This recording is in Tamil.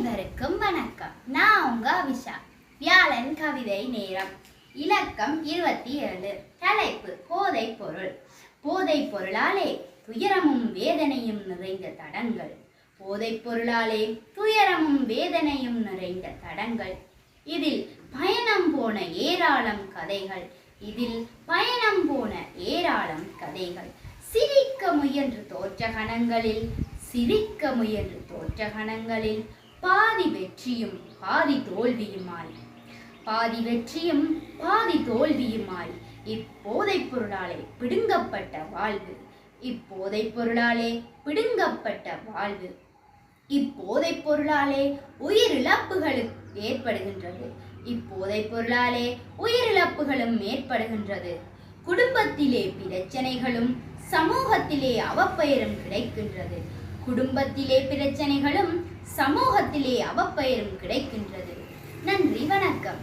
அனைவருக்கும் வணக்கம். நான் உங்க அபிஷா. வியாழன் கவிதை நேரம். இலக்கம் இருபத்தி ஏழு. தலைப்பு போதை பொருள். போதை பொருளாலே துயரமும் வேதனையும் நிறைந்த தடங்கள். போதை பொருளாலே துயரமும் வேதனையும் நிறைந்த தடங்கள். இதில் பயணம் போன ஏராளம் கதைகள். இதில் பயணம் போன ஏராளம் கதைகள். சிரிக்க முயன்று தோற்ற கணங்களில் சிரிக்க முயன்று தோற்ற கணங்களில் பாதி வெற்றியும் பாதி தோல்வியுமாய். பாதி வெற்றியும் பாதி தோல்வியுமாய். இப்போதை பொருளாலே பிடுங்கப்பட்ட வாழ்வு. இப்போதை பொருளாலே பிடுங்கப்பட்ட வாழ்வு. இப்போதை பொருளாலே உயிரிழப்புகளும் ஏற்படுகின்றது. இப்போதை பொருளாலே உயிரிழப்புகளும் ஏற்படுகின்றது. குடும்பத்திலே பிரச்சனைகளும் சமூகத்திலே அவப்பெயரும் கிடைக்கின்றது. குடும்பத்திலே பிரச்சனைகளும் சமூகத்திலே அவப்பெயரும் கிடைக்கின்றது. நன்றி வணக்கம்.